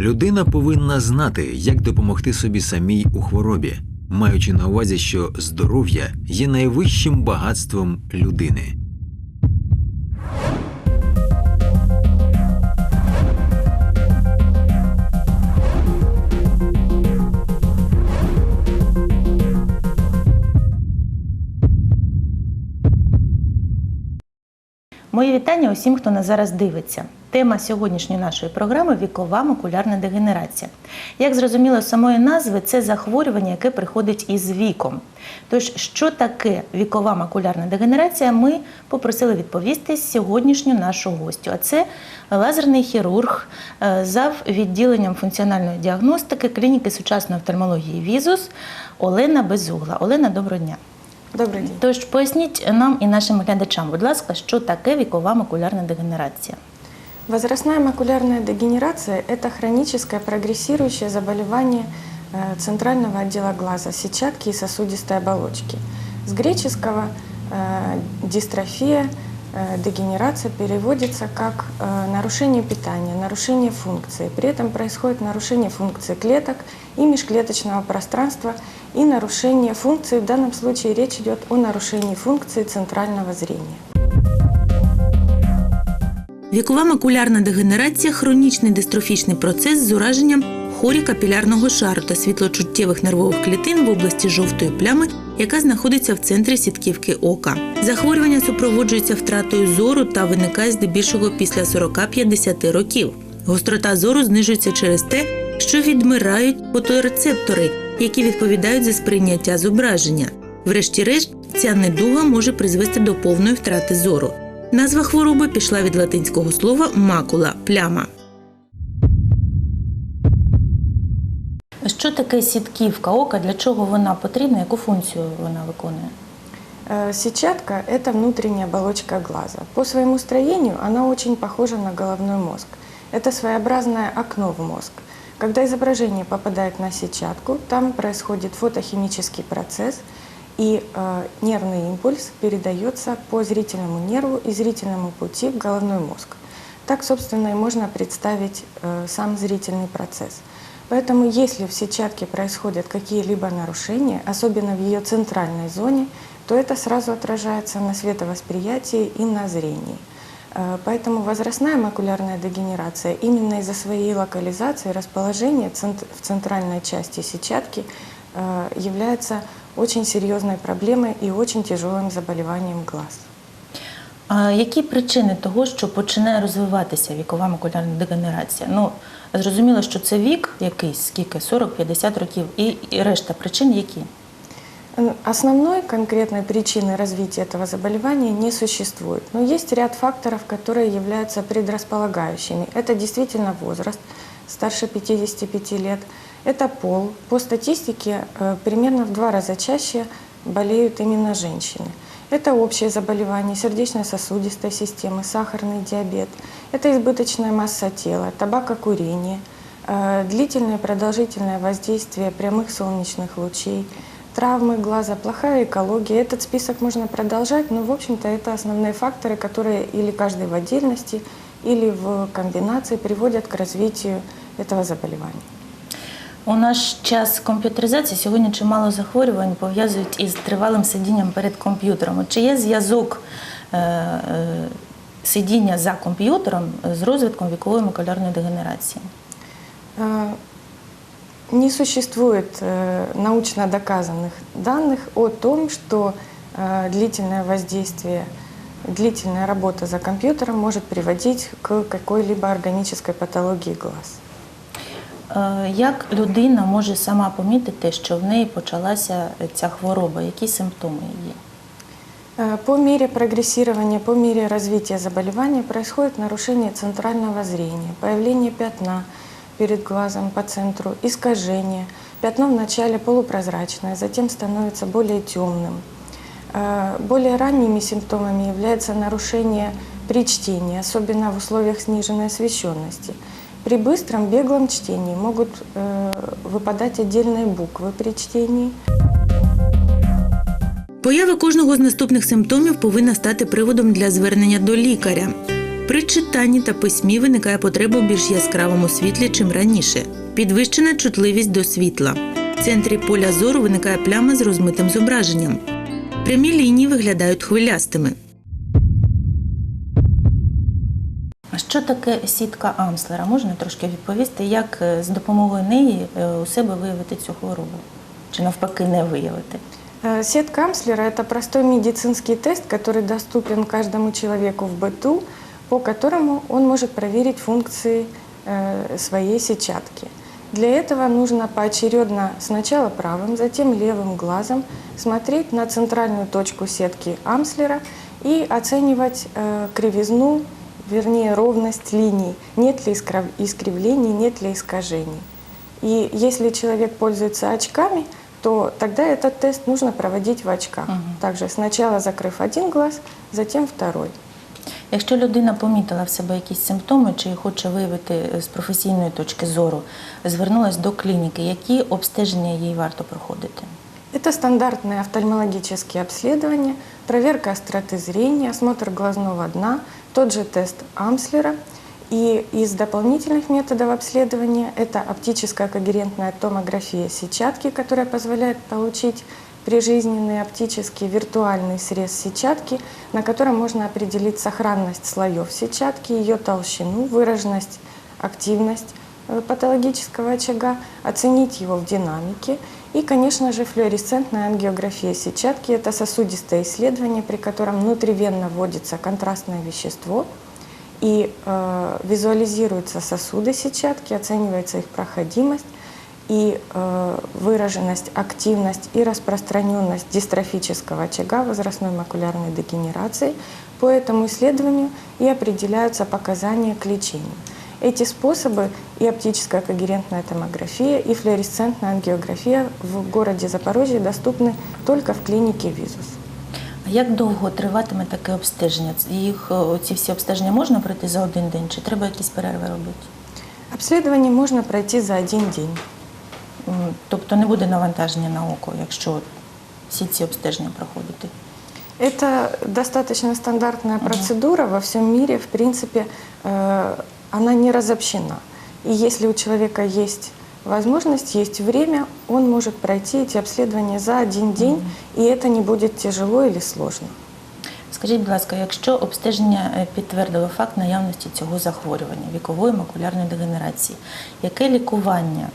Людина повинна знати, як допомогти собі самій у хворобі, маючи на увазі, що здоров'я є найвищим багатством людини. Мої вітання усім, хто нас зараз дивиться. Тема сьогоднішньої нашої програми вікова макулярна дегенерація. Як зрозуміло з самої назви, це захворювання, яке приходить із віком. Тож, що таке вікова макулярна дегенерація, ми попросили відповісти сьогоднішню нашу гостю. А це лазерний хірург, е, зав відділенням функціональної діагностики клініки сучасної офтальмології Візус Олена Безугла. Олена, доброго дня. Добрый день. Тож поясніть нам і нашим глядачам, будь ласка, що таке вікова макулярна дегенерація. Возрастная макулярная дегенерация – это хроническое прогрессирующее заболевание э, центрального отдела глаза, сетчатки и сосудистой оболочки. С греческого э, дистрофия, э, дегенерация переводится как э, нарушение питания, нарушение функции. При этом происходит нарушение функции клеток и межклеточного пространства и нарушение функции, в данном случае речь идет о нарушении функции центрального зрения. Вікова макулярна дегенерація хронічний дистрофічний процес з ураженням хорі капілярного шару та світлочуттєвих нервових клітин в області жовтої плями, яка знаходиться в центрі сітківки ока. Захворювання супроводжується втратою зору та виникає здебільшого після 40-50 років. Гострота зору знижується через те, що відмирають фоторецептори, які відповідають за сприйняття зображення. Врешті-решт, ця недуга може призвести до повної втрати зору. Назва хвороби пішла від латинського слова макула пляма. Що таке сітківка ока? Для чого вона потрібна? Яку функцію вона виконує? Э, Сетчатка – это внутренняя оболочка глаза. По своему строению она очень похожа на головной мозг. Это своеобразное окно в мозг. Когда изображение попадает на сетчатку, там происходит фотохимический процесс, и э, нервный импульс передается по зрительному нерву и зрительному пути в головной мозг. Так, собственно, и можно представить э, сам зрительный процесс. Поэтому если в сетчатке происходят какие-либо нарушения, особенно в ее центральной зоне, то это сразу отражается на световосприятии и на зрении. Э, Поэтому возрастная макулярная дегенерация именно из-за своей локализации, расположения цент- в центральной части сетчатки э, является очень серьезной проблемой и очень тяжелым заболеванием глаз. А які причини того, що починає розвиватися вікова макулярна дегенерація? Ну, зрозуміло, що це вік якийсь, скільки 40-50 років, і, і решта причин які? Основной конкретной причины развития этого заболевания не существует, но есть ряд факторов, которые являются предрасполагающими. Это действительно возраст, старше 55 лет, это пол. По статистике э, примерно в два раза чаще болеют именно женщины. Это общее заболевание сердечно-сосудистой системы, сахарный диабет, это избыточная масса тела, табакокурение, э, длительное продолжительное воздействие прямых солнечных лучей, травмы глаза, плохая экология. Этот список можно продолжать, но, в общем-то, это основные факторы, которые или каждый в отдельности, или в комбинации приводят к развитию этого заболевания. У наш час комп'ютеризації сьогодні чимало захворювань пов'язують із тривалим сидінням перед комп'ютером. От Чи є зв'язок е, е, сидіння за комп'ютером з розвитком вікової макулярної дегенерації? Э, Не существует э, научно доказанных данных о том, что э, длительное воздействие, длительная работа за компьютером может приводить к какой-либо органической патологии глаз. Е, Як людина може сама помітити, що в неї почалася ця хвороба? Які симптоми є? Э, По мере прогрессирования, по мере развития заболевания происходит нарушение центрального зрения, появление пятна перед глазом по центру, искажение. Пятно вначале полупрозрачное, затем становится более темным. Э, Более ранними симптомами является нарушение при чтении, особенно в условиях сниженной освещенности. При быстром беглом чтении могут э, выпадать отдельные буквы при чтении. Поява кожного з наступних симптомів повинна стати приводом для звернення до лікаря. При читанні та письмі виникає потреба у більш яскравому світлі, чим раніше. Підвищена чутливість до світла. В центрі поля зору виникає пляма з розмитим зображенням. Прямі лінії виглядають хвилястими. А що таке сітка Амслера? Можна трошки відповісти, як е, з допомогою неї е, у себе виявити цю хворобу? Чи навпаки не виявити? Э, Сетка Амслера – это простой медицинский тест, который доступен каждому человеку в быту, по которому он может проверить функции э, своей сетчатки. Для этого нужно поочередно сначала правым, затем левым глазом смотреть на центральную точку сетки Амслера и оценивать э, кривизну, вернее ровность линий, нет ли искривлений, нет ли искажений. И если человек пользуется очками, то тогда этот тест нужно проводить в очках. Мгм. Также сначала закрыв один глаз, затем второй. Якщо людина помітила в себе якісь симптоми чи хоче виявити е, з професійної точки зору, звернулась до клініки, які обстеження їй варто проходити? Это стандартные офтальмологические обследования, проверка остроты зрения, осмотр глазного дна, тот же тест Амслера. И из дополнительных методов обследования это оптическая когерентная томография сетчатки, которая позволяет получить прижизненный оптический виртуальный срез сетчатки, на котором можно определить сохранность слоев сетчатки, ее толщину, выраженность, активность э, патологического очага, оценить его в динамике. И, конечно же, флуоресцентная ангиография сетчатки – это сосудистое исследование, при котором внутривенно вводится контрастное вещество и э, визуализируются сосуды сетчатки, оценивается их проходимость и э, выраженность, активность и распространенность дистрофического очага возрастной макулярной дегенерации. По этому исследованию и определяются показания к лечению. Эти способы и оптическая когерентная томография, и флуоресцентная ангиография в городе Запорожье доступны только в клинике ВИЗУС. А як довго триватиме таке обстеження? Їх е, ці всі обстеження можна пройти за один день, чи треба якісь перерви робити? Обследование можно пройти за один день. М, Тобто не буде навантаження на око, якщо всі ці обстеження проходити. Это достаточно стандартная процедура во всем мире. В принципе, э, она не разобщена. И если у человека есть возможность, есть время, он может пройти эти обследования за один день, и это не будет тяжело или сложно. Скажіть, будь ласка, якщо обстеження е, підтвердило факт наявності цього захворювання, вікової макулярної дегенерації, яке лікування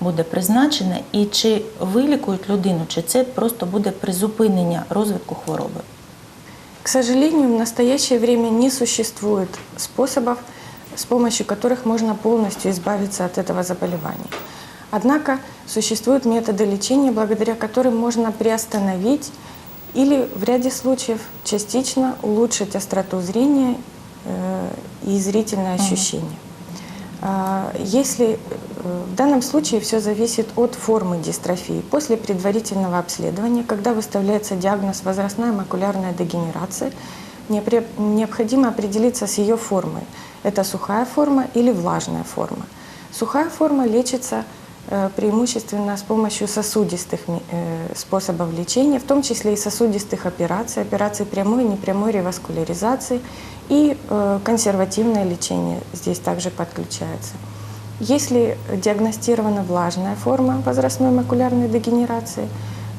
буде призначене і чи вилікують людину, чи це просто буде призупинення розвитку хвороби? К сожалению, в настоящее время не существует способов, с помощью которых можно полностью избавиться от этого заболевания. Однако существуют методы лечения, благодаря которым можно приостановить или в ряде случаев частично улучшить остроту зрения э, и зрительное ощущение. А, Если э, в данном случае все зависит от формы дистрофии. После предварительного обследования, когда выставляется диагноз возрастная макулярная дегенерация, необходимо определиться с ее формой. Это сухая форма или влажная форма. Сухая форма лечится преимущественно с помощью сосудистых э, способов лечения, в том числе и сосудистых операций, операций прямой и непрямой реваскуляризации и э, консервативное лечение здесь также подключается. Если диагностирована влажная форма возрастной макулярной дегенерации,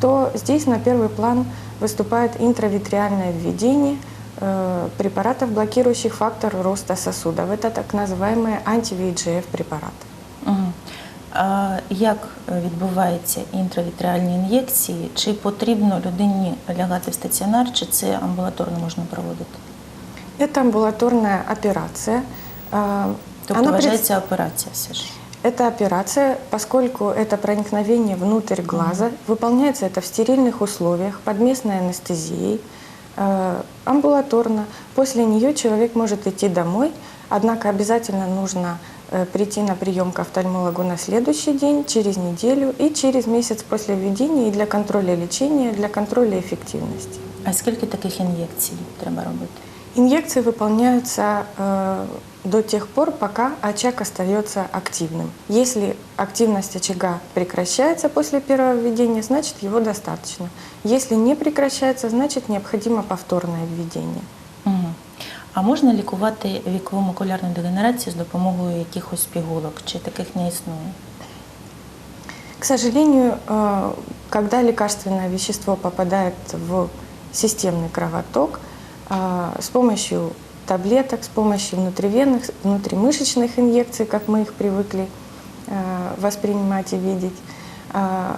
то здесь на первый план выступает интравитреальное введение э, препаратов, блокирующих фактор роста сосудов. Это так называемые анти-VEGF препараты. Мгм. А як е, відбуваються інтравітріальні ін'єкції? Чи потрібно людині лягати в стаціонар, чи це амбулаторно можна проводити? Это амбулаторная операция. Э, Тобто она пред- вважається операція все ж. Эта операция, поскольку это проникновение внутрь глаза, выполняется это в стерильных условиях, под местной анестезией, э, амбулаторно. После нее человек может идти домой, однако обязательно нужно э, прийти на прием к офтальмологу на следующий день, через неделю и через месяц после введения и для контроля лечения, для контроля эффективности. А скільки таких ін'єкцій треба робити? Инъекции выполняются э, до тех пор, пока очаг остается активным. Если активность очага прекращается после первого введения, значит его достаточно. Если не прекращается, значит необходимо повторное введение. Мгм. А можна лікувати вікову макулярну дегенерацію з допомогою якихось пігулок? Чи таких не існує? К сожалению, э, когда лекарственное вещество попадает в системный кровоток, э, с помощью таблеток, с помощью внутривенных, внутримышечных инъекций, как мы их привыкли э, воспринимать и видеть, э,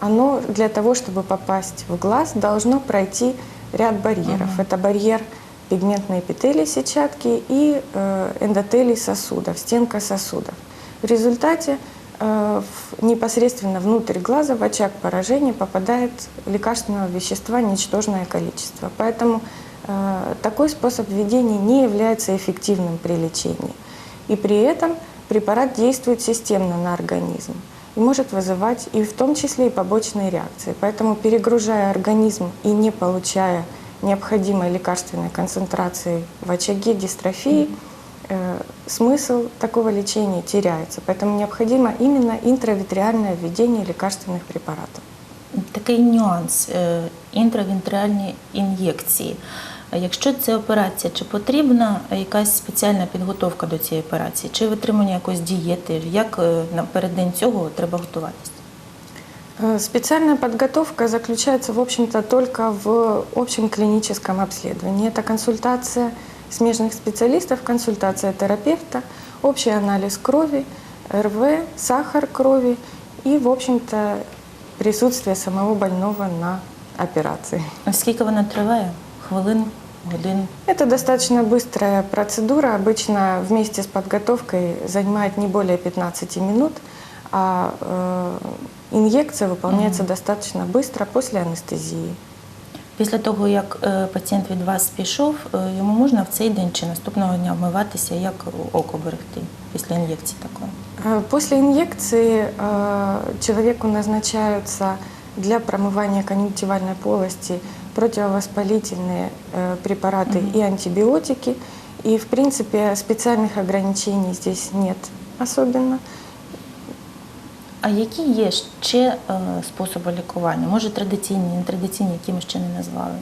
оно для того, чтобы попасть в глаз, должно пройти ряд барьеров. Мгм. Это барьер пигментной эпителии сетчатки и э, эндотелий сосудов, стенка сосудов. В результате э, непосредственно внутрь глаза, в очаг поражения, попадает лекарственного вещества ничтожное количество. Поэтому э, такой способ введения не является эффективным при лечении. И при этом препарат действует системно на организм и может вызывать и в том числе и побочные реакции. Поэтому перегружая организм и не получая необходимой лекарственной концентрации в очаге дистрофии, э, смысл такого лечения теряется. Поэтому необходимо именно интравитреальное введение лекарственных препаратов. Такий нюанс е, інтравентральні ін'єкції. Е, Якщо це операція, чи потрібна якась спеціальна підготовка до цієї операції, чи витримання якоїсь дієти? Як е, напередодні цього треба готуватися? Э, Специальная подготовка заключается, в общем-то, только в общем клиническом обследовании. Это консультация смежных специалистов, консультация терапевта, общий анализ крови, РВ, сахар крови и, в общем-то, присутствие самого больного на операции. Скільки вона триває? Хвилин, годин? Это достаточно быстрая процедура. Обычно вместе с подготовкой занимает не более 15 минут, а э, инъекция выполняется достаточно быстро после анестезии. Після того, як е, пацієнт від вас пішов, е, йому можна в цей день чи наступного дня вмиватися, як око берегти після ін'єкції такої? Э, После инъекции э, человеку назначаются для промывания конъюнктивальной полости противовоспалительные э, препараты и антибиотики. И, в принципе, специальных ограничений здесь нет особенно. А які є ще е, способи лікування? Може традиційні, нетрадиційні, які ми ще не назвали?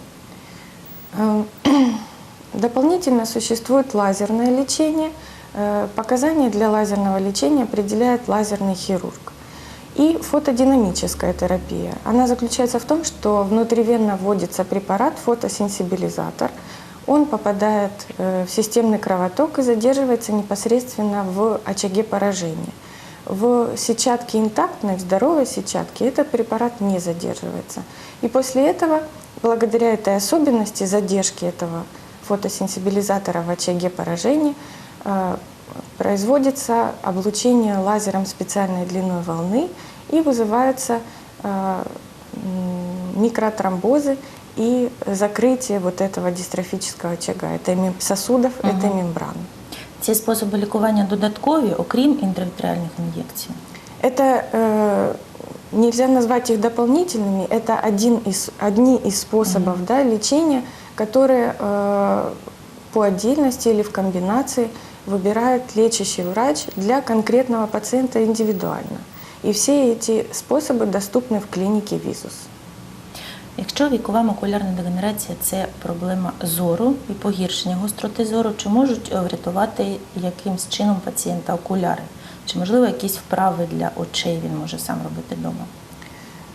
Э, Дополнительно существует лазерное лечение. Э, Показания для лазерного лечения определяет лазерный хирург. И фотодинамическая терапия. Она заключается в том, что внутривенно вводится препарат, фотосенсибилизатор. Он попадает э, в системный кровоток и задерживается непосредственно в очаге поражения. В сетчатке интактной, в здоровой сетчатке этот препарат не задерживается. И после этого, благодаря этой особенности задержки этого фотосенсибилизатора в очаге поражения, э, производится облучение лазером специальной длиной волны и вызываются э, микротромбозы и закрытие вот этого дистрофического очага, мем- сосудов, этой мембраны Ці способи лікування додаткові, окрім інтравітріальних ін'єкцій. Это э, нельзя назвать их дополнительными, это один из, одни из способов да, лечения, которые э, по отдельности или в комбинации выбирает лечащий врач для конкретного пациента индивидуально. И все эти способы доступны в клинике ВИЗУС. Якщо вікова макулярна дегенерація це проблема зору і погіршення гостроти зору, чи можуть е, врятувати якимсь чином пацієнта окуляри? Чи можливо якісь вправи для очей він може сам робити вдома?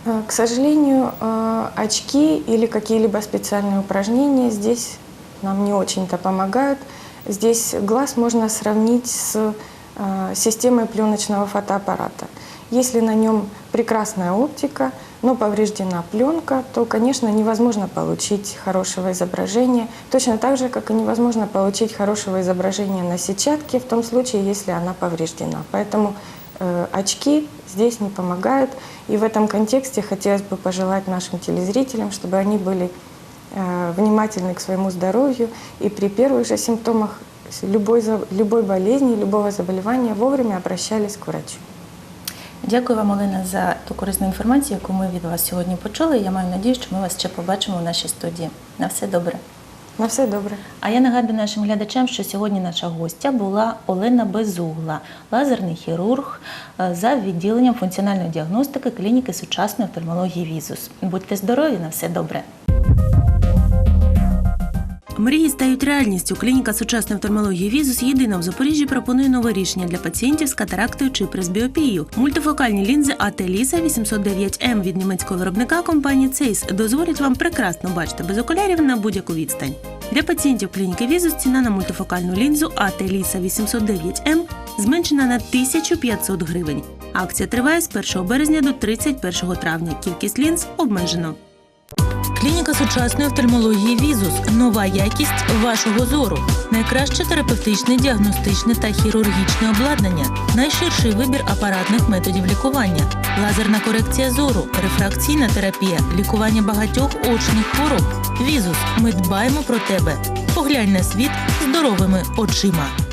Э, К сожалению, э, очки или какие-либо специальные упражнения здесь нам не очень-то помогают. Здесь глаз можно сравнить с э, системой пленочного фотоаппарата. Если на нем прекрасная оптика, но повреждена пленка, то, конечно, невозможно получить хорошего изображения. Точно так же, как и невозможно получить хорошего изображения на сетчатке в том случае, если она повреждена. Поэтому э, очки здесь не помогают. И в этом контексте хотелось бы пожелать нашим телезрителям, чтобы они были э, внимательны к своему здоровью и при первых же симптомах любой, любой болезни, любого заболевания вовремя обращались к врачу. Дякую вам, Олена, за ту корисну інформацію, яку ми від вас сьогодні почули. Я маю надію, що ми вас ще побачимо в нашій студії. На все добре. На все добре. А я нагадую нашим глядачам, що сьогодні наша гостя була Олена Безугла, лазерний хірург е, за відділенням функціональної діагностики клініки сучасної офтальмології Візус. Будьте здорові, на все добре. Мрії стають реальністю. Клініка сучасної офтальмології Візус єдина в Запоріжжі пропонує нове рішення для пацієнтів з катарактою чи пресбіопією. Мультифокальні лінзи АТ Ліса 809М від німецького виробника компанії Цейс дозволять вам прекрасно бачити без окулярів на будь-яку відстань. Для пацієнтів клініки Візус ціна на мультифокальну лінзу АТ Ліса 809М зменшена на 1500 гривень. Акція триває з 1 березня до 31 травня. Кількість лінз обмежено. Клініка сучасної офтальмології Візус. Нова якість вашого зору. Найкраще терапевтичне, діагностичне та хірургічне обладнання. Найширший вибір апаратних методів лікування. Лазерна корекція зору, рефракційна терапія, лікування багатьох очних хвороб. Візус. Ми дбаємо про тебе. Поглянь на світ здоровими очима.